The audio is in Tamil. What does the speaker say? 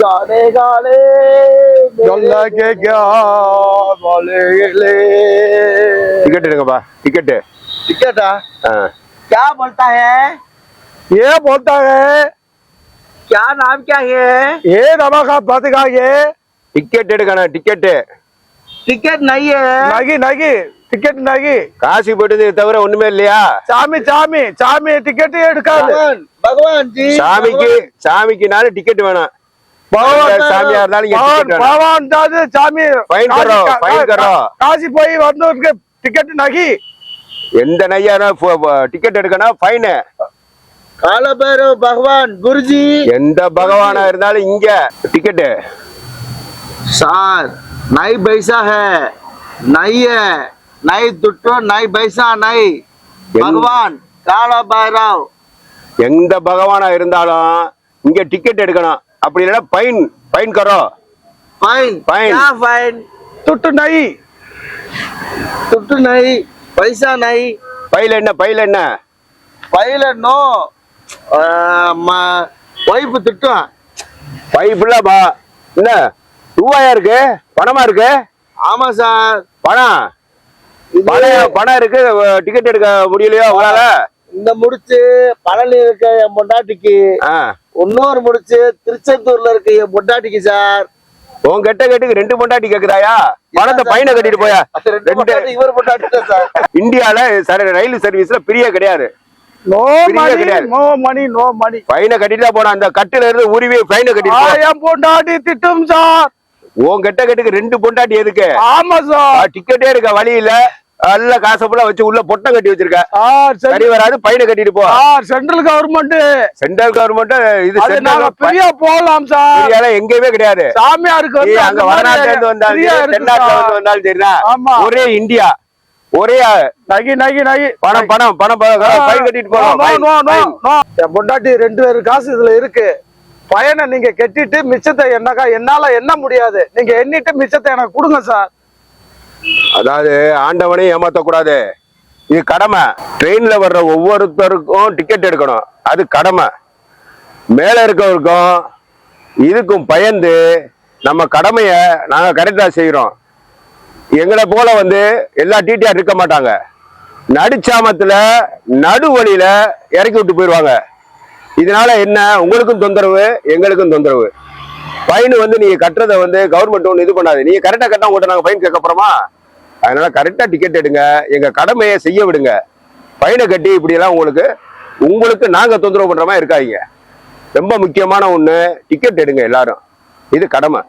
गाने गाने சொல்ல கேட்க டிக்கெட் எடுங்கப்பா டிக்கெட்டு टिकट क्या बोलता है ये बोलता है क्या नाम क्या है ये दवा का बदगा ये டிக்கெட் எடுக்கணும் டிக்கெட்டு टिकट नहीं है நகி நகி டிக்கெட் நகி காசி போயிட்டு தவிர ஒண்ணுமே இல்லையா சாமி சாமி சாமி டிக்கெட் எடுக்காது भगवान भगवान जी சாமிக்கு சாமிக்குனாலும் டிக்கெட் வேணும் காசி போய் வந்தவருக்கு டிக்கெட் நகி. எந்த நையான டிக்கெட் எடுக்கணும்? ஃபைனு காலபைரவ பகவான் குருஜி. எந்த பகவானா இருந்தாலும் இங்க டிக்கெட் சார் நை பைசா ஹே நைய நை துட்டோ நை பைசா நை. பகவான் காலபைரவ். எந்த பகவானா இருந்தாலும் இங்க டிக்கெட் எடுக்கணும். அப்படி இல்லைன்னா பைன் பைன் கரம் பைன். பைன். பைன்? துட்டு நாய் துட்டு நாய் பைசா நாய் பையில என்ன பையில என்ன? பையில நோ. ஒய்ப்பு திட்டம் பைப்புலப்பா என்ன? ரூபாயா இருக்கு? பணமா இருக்கு? ஆமா சார். பணம் பணம் பணம் இருக்கு? டிக்கெட் எடுக்க முடியலையோ உங்களால? இந்த முடிச்சு பழனி இருக்க என் பொண்டாட்டிக்கு. இன்னொரு முடிச்சு திருச்செந்தூர்ல இருக்க. பொண்டாட்டிக்கு சார். உன் கெட்ட கட்டுக்கு ரெண்டு பொண்டாட்டி கேக்குறாயா பணத்தை பையனை கட்டிட்டு போயா? ரெண்டு இவர் பொண்டாட்டி சார். இந்தியால சரி ரயில் சர்வீஸ்ல பிரிய கிடையாது. No money. No money no money. பையனை கட்டிட்டு போனா அந்த கட்டுல இருந்து உருவி பையனை கட்டிட்டு. என் பொண்டாட்டி திட்டம் சார். உன் கெட்ட கட்டுக்கு ரெண்டு பொண்டாட்டி எதுக்கு? ஆமா சார். டிக்கெட்டே இருக்க வழி இல்ல. நல்ல காசை ஃபுல்லா வச்சு உள்ள பொட்டம் கட்டி வச்சிருக்க. சார் வராது பையனை கட்டிட்டு போ. Central government. சென்ட்ரல் கவர்மெண்ட் இது பிரியா போகலாம் சார். எங்கேயுமே கிடையாது. சாமியாருக்கு வந்து அங்க வடநாட்டுல இருந்து வந்தாலும் தென்னாட்டுல. இருந்து வந்தாலும் சரிதான். ஆமா. ஒரே இந்தியா. ஒரே நகி நகி நகி. பணம் பணம் பணம் ஃபைன் கட்டிட்டு போறோம். பொண்டாட்டி ரெண்டு பேரு காசு இதுல இருக்கு. பையனை நீங்க கெட்டிட்டு மிச்சத்தை என்னக்கா என்னால எண்ண முடியாது. நீங்க எண்ணிட்டு மிச்சத்தை எனக்கு கொடுங்க சார். அதாவது ஆண்டவனையும் ஏமாற்றக்கூடாது இது கடமை. ட்ரெயினில் வர்ற ஒவ்வொருத்தருக்கும் டிக்கெட் எடுக்கணும். அது கடமை. மேலே இருக்கவருக்கும் இதுக்கும் பயந்து நம்ம கடமையை நாங்கள் கரெக்டாக செய்கிறோம் எங்களை போல வந்து எல்லா டிடிஆர் இருக்க மாட்டாங்க. நடுச்சாமத்தில் நடுவழியில் இறக்கி விட்டு போயிடுவாங்க இதனால என்ன? உங்களுக்கும் தொந்தரவு எங்களுக்கும் தொந்தரவு. ஃபைன் வந்து நீங்க கட்டுறதை வந்து கவர்மெண்ட் ஒன்று இது பண்ணாது நீங்க கரெக்டா கட்டா உங்கள்கிட்ட நாங்க ஃபைன் கேட்க போறோமா? அதனால கரெக்டா டிக்கெட் எடுங்க. எங்க கடமையை செய்ய விடுங்க. ஃபைனை கட்டி இப்படி எல்லாம் உங்களுக்கு உங்களுக்கு நாங்க தொந்தரவு பண்ற மாதிரி இருக்காதீங்க. ரொம்ப முக்கியமான ஒண்ணு டிக்கெட் எடுங்க எல்லாரும். இது கடமை.